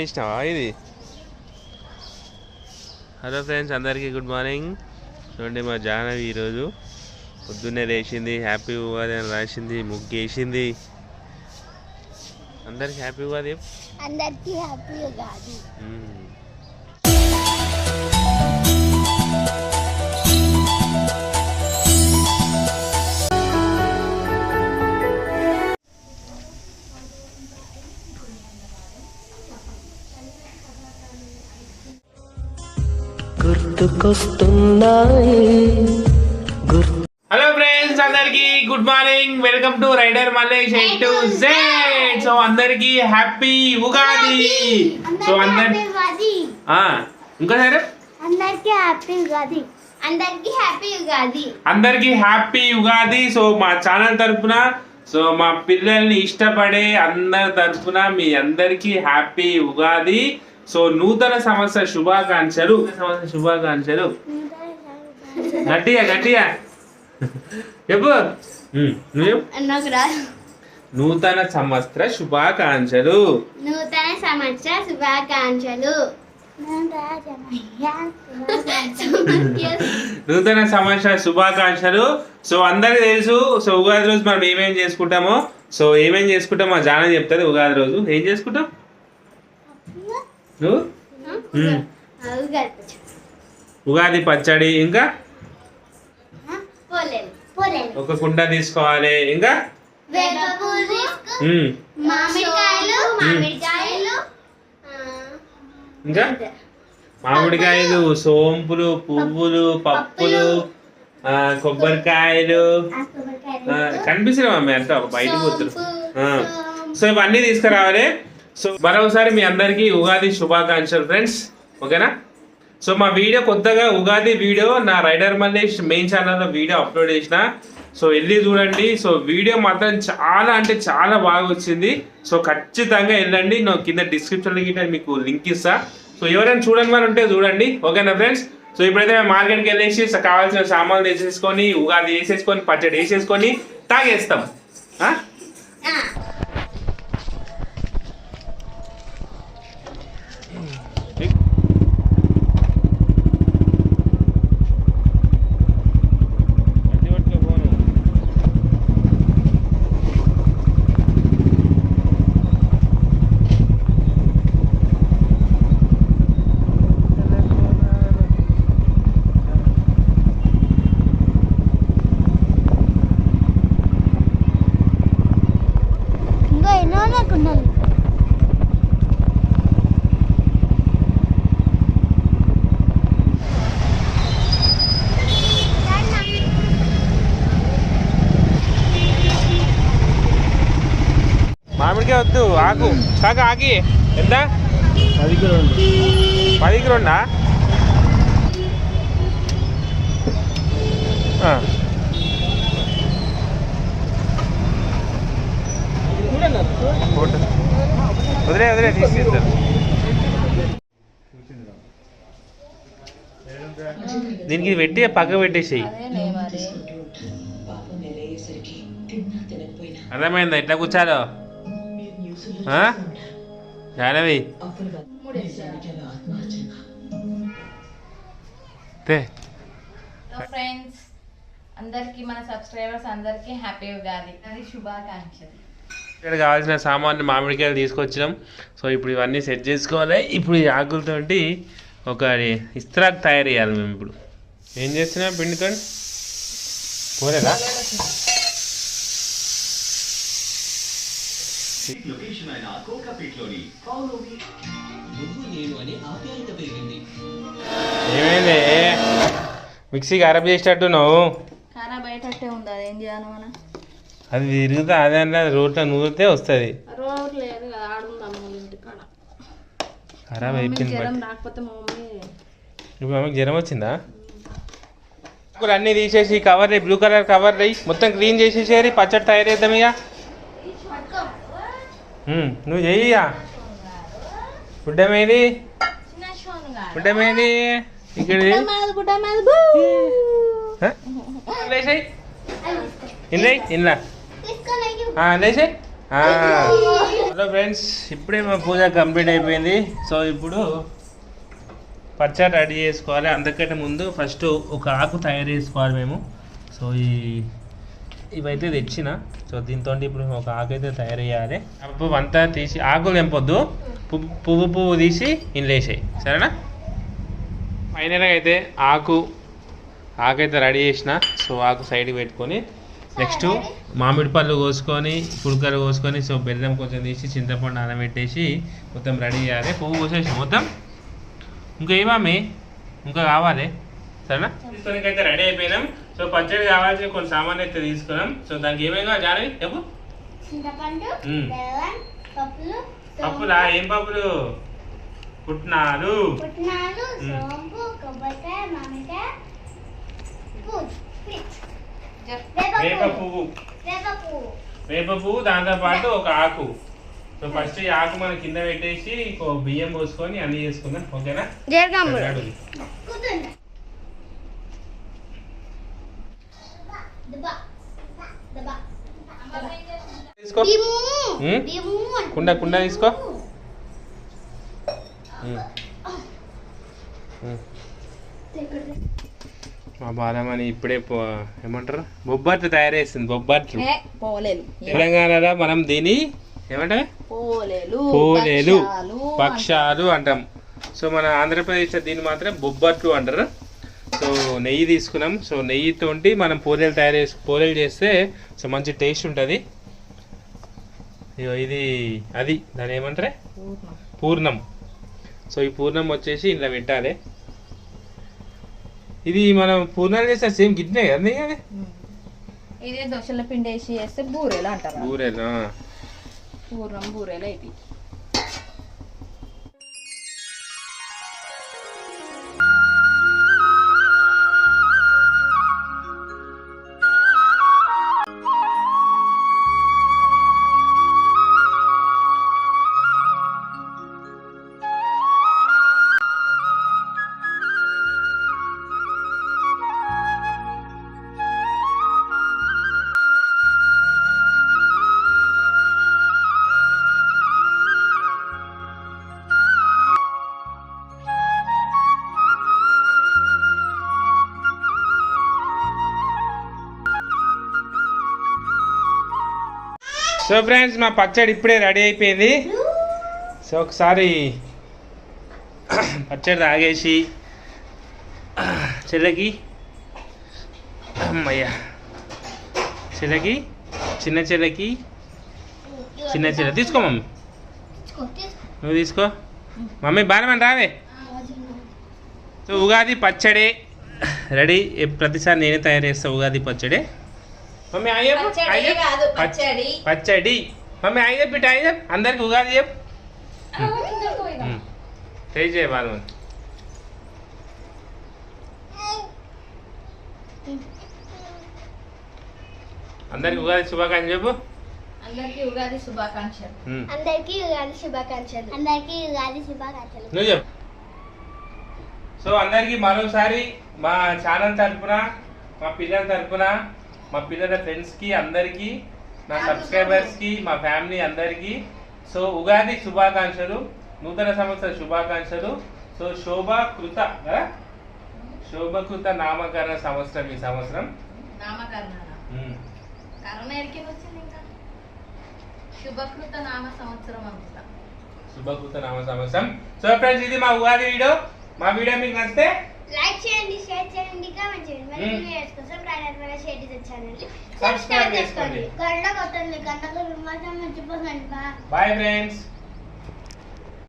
చేసినావా ఇది? Hello friends అందరికీ గుడ్ మార్నింగ్ చూడండి మా జాహ్నవి ఈరోజు పొద్దున్నే లేచింది హ్యాపీ ఉగాది అని రాసింది ముగ్గు వేసింది అందరికి హ్యాపీ ఉగాది. అందరికీ హ్యాపీ ఉగాది. గుర్తుకొస్తున్నాయి గుర్తు హలో ఫ్రెండ్స్ అందరికి good morning welcome to rider Mallesh eight to Z so అందరికి హ్యాపీ ఉగాది. సో అందరి ఇంకోసారి అందరికీ హ్యాపీ ఉగాది. అందరికీ హ్యాపీ ఉగాది. అందరికి హ్యాపీ ఉగాది. సో మా ఛానల్ తరపున సో మా పిల్లల్ని ఇష్టపడే అందరి తరపున మీ అందరికి హ్యాపీ ఉగాది. సో నూతన సంవత్సర శుభాకాంక్షలు. సంవత్సర శుభాకాంక్షలు. గట్టిగా గట్టిగా. చెప్పు. నూతన సంవత్సర శుభాకాంక్షలు. నూతన సంవత్సర శుభాకాంక్షలు. నూతన సంవత్సర శుభాకాంక్షలు. సో అందరికి తెలుసు సో ఉగాది రోజు మనం ఏమేం చేసుకుంటామో సో ఏమేం చేసుకుంటాం మా జాన చెప్తుంది ఉగాది రోజు. ఏం చేసుకుంటాం? నువ్వు. ఉగాది పచ్చడి ఇంకా? ఒక కుండ తీసుకోవాలి ఇంకా? ఇంకా? మామిడికాయలు సోంపులు పువ్వులు పప్పులు కొబ్బరికాయలు ఆ, కనిపిస్తున్నాం మమ్మీ అంతా? ఒక బయటకు పోతున్నారు. సో ఇవన్నీ తీసుకురావాలి. సో మరొకసారి మీ అందరికీ ఉగాది శుభాకాంక్షలు ఫ్రెండ్స్ ఓకేనా? సో మా వీడియో కొత్తగా ఉగాది వీడియో నా రైడర్ మల్లేష్ మెయిన్ ఛానల్లో వీడియో అప్లోడ్ చేసిన. సో వెళ్ళి చూడండి. సో వీడియో మాత్రం చాలా అంటే చాలా బాగా వచ్చింది. సో ఖచ్చితంగా వెళ్ళండి. నేను కింద డిస్క్రిప్షన్లో గిట్ట మీకు లింక్ ఇస్తా. సో ఎవరైనా చూడని వారు ఉంటే చూడండి. ఓకేనా ఫ్రెండ్స్ సో ఇప్పుడైతే మేము మార్కెట్కి వెళ్ళేసి కావాల్సిన సామాన్లు వేసేసుకొని ఉగాది వేసేసుకొని పచ్చడి వేసేసుకొని తాగేస్తాం. వద్దు ఆకు కాక ఆకి ఎంత? పదికి రెండా ఆ. ఫోటో. వదిలే వదిలే తీసుకెళ్తారు దీనికి పెట్టి పక్క పెట్టేసేయి. అర్థమైందా? ఎట్లా కూర్చాలో. జానవి. ఫ్రెండ్స్ అందరికీ మన సబ్స్క్రైబర్స్ అందరికీ హ్యాపీ ఉగాది అది శుభాకాంక్షలు. ఇక్కడ కావాల్సిన సామాన్లు మామిడికాయలు తీసుకొచ్చినాం. సో ఇప్పుడు ఇవన్నీ సెట్ చేసుకోవాలి. ఇప్పుడు ఈ ఆకులతోటి ఒక ఇస్త్రాక్ తయారు చేయాలి మేము ఇప్పుడు. ఏం చేస్తున్నాం పిండితో పోలేదా ఏమైంది? మిక్సీ ఖరాబ్ చేసేటట్టు నువ్వు ఖరాబ్ అయ్యేటట్టే ఉంది అది ఏం చేయాలి మనం? అది తిరుగుతా అదే అంటే రోట్లో నూరితే వస్తుంది. రోడ్ లేదు కదా ఆడుందాం మన ఇంటికాడ. ఖరాబ్ అయిపోయింది జ్వరం బట్ రాకపోతే మా మమ్మీ ఇప్పుడు ఆమెకు జ్వరం వచ్చిందా? ఆకులు అన్నీ తీసేసి కవర్ బ్లూ కలర్ కవర్ రై మొత్తం క్లీన్ చేసేసేరి పచ్చడి తయారు చేద్దాం ఇక. నువ్వు చెయ్యా ఫుడ్ ఏమైంది ఇక్కడ తీసుకొని లేచే హలో ఫ్రెండ్స్ ఇప్పుడే మా పూజ కంప్లీట్ అయిపోయింది. సో ఇప్పుడు పచ్చడి రెడీ చేసుకోవాలి. అంతకంటే ముందు ఫస్ట్ ఒక ఆకు తయారు చేసుకోవాలి మేము. సో ఈ ఇవైతే తెచ్చిన. సో దీంతో ఇప్పుడు ఒక ఆకు అయితే తయారు చేయాలి పువ్వు అంతా తీసి ఆకులు తెంపొద్దు. పువ్వు పువ్వు పువ్వు తీసి ఇంట్లో వేసేయి. సరేనా? ఫైనల్గా అయితే ఆకు ఆకు అయితే రెడీ చేసిన. సో ఆకు సైడ్కి పెట్టుకొని నెక్స్ట్ మామిడి పళ్ళు కోసుకొని పుడకలు కోసుకొని సో బెల్లం కొంచెం తీసి చింతపండు నానబెట్టేసి మొత్తం రెడీ చేయాలి. పువ్వు కోసేసి మొత్తం. ఇంకా ఏమామి ఇంకా కావాలి. సరేనా? అయితే రెడీ అయిపోయినాం. సో పచ్చడి కావాల్సిన కొన్ని సామాన్లు అయితే తీసుకున్నాం. సో దానికి ఏమేమి కావాలి జానవి చెప్పు. పప్పులు పప్పులా? ఏం పప్పులు? పుట్నాలు. వేప పువ్వు. వేప పువ్వు. దాంతో పాటు ఒక ఆకు. సో ఫస్ట్ ఈ ఆకు మనం కింద పెట్టేసి బియ్యం పోసుకొని అన్ని చేసుకుందాం. ఓకేనా? తీసుకో. కుండ కుండ తీసుకో. మా. బాలమని ఇప్పుడే పో- ఏమంటారు? బొబ్బట్లు తయారు చేస్తుంది బొబ్బట్లు తెలంగాణలో మనం దీని ఏమంటారు? పోలేలు పక్షాలు అంటాం. సో మన ఆంధ్రప్రదేశ్లో దీన్ని మాత్రం బొబ్బట్లు అంటారు. సో నెయ్యి తీసుకున్నాం. సో నెయ్యితోటి మనం పోలేలు తయారు చేసి పోలేలు చేస్తే సో మంచి టేస్ట్ ఉంటుంది. ఇగో ఇది అది దాని ఏమంటారే? పూర్ణం. సో ఈ పూర్ణం వచ్చేసి ఇలా పెట్టాలి. ఇది మనం పూర్ణాలు చేస్తే సేమ్ గిట్నే కదా అది. ఇదే దోశల పిండి వేసి చేస్తే బూరెలు అంటారు. ఊరేనా పూర్ణం బూరెలు అయిపోయి సో ఫ్రెండ్స్ మా పచ్చడి ఇప్పుడే రెడీ అయిపోయింది. సో ఒకసారి పచ్చడి తాగేసి చెల్లకి అమ్మయ్యా చెల్లకి చిన్న చెల్లకి చిన్న చెల్ల తీసుకో మమ్మీ. నువ్వు తీసుకో. మమ్మీ బాగా రావే సో ఉగాది పచ్చడి రెడీ. ప్రతిసారి నేనే తయారు చేస్తా ఉగాది పచ్చడి. మమ్మీ పచ్చడి కాదు పచ్చడి. పచ్చడి. మమ్మీ ఐదు బిడ్డ ఐదు అందరికి ఉగాది చెప్పు. ట్రై చేయ వాళ్ళు. అందరికి ఉగాది శుభాకాంక్షలు చెప్పు. అందరికీ ఉగాది శుభాకాంక్షలు. అందరికీ ఉగాది శుభాకాంక్షలు. అందరికీ ఉగాది శుభాకాంక్షలు. నువ్వు చెప్పు. సో అందరికి మరోసారి మా ఛానల్ తరపున మా పిల్లల తరపున మా పిల్లల ఫ్రెండ్స్కి అందరికీ నా సబ్స్క్రైబర్స్కి మా ఫ్యామిలీ అందరికీ సో ఉగాది శుభాకాంక్షలు నూతన సంవత్సర శుభాకాంక్షలు. సో శోభాకృత కదా శోభకృత నామకరణ సంవత్సరం ఈ సంవత్సరం. శుభకృత నామ సంవత్సరం. సో ఫ్రెండ్స్ ఇది మా ఉగాది వీడియో. మా వీడియో మీకు నచ్చితే లైక్ చేయండి షేర్ చేయండి కామెంట్ చేయండి. మరి. వీడియోస్ కోసం ప్రాణాత్మక షేర్ చేసే ఛానల్. సబ్స్క్రైబ్ చేసుకోండి. గంట కొట్టండి గంటకు మాత్రం మర్చిపోకండి బాయ్ ఫ్రెండ్స్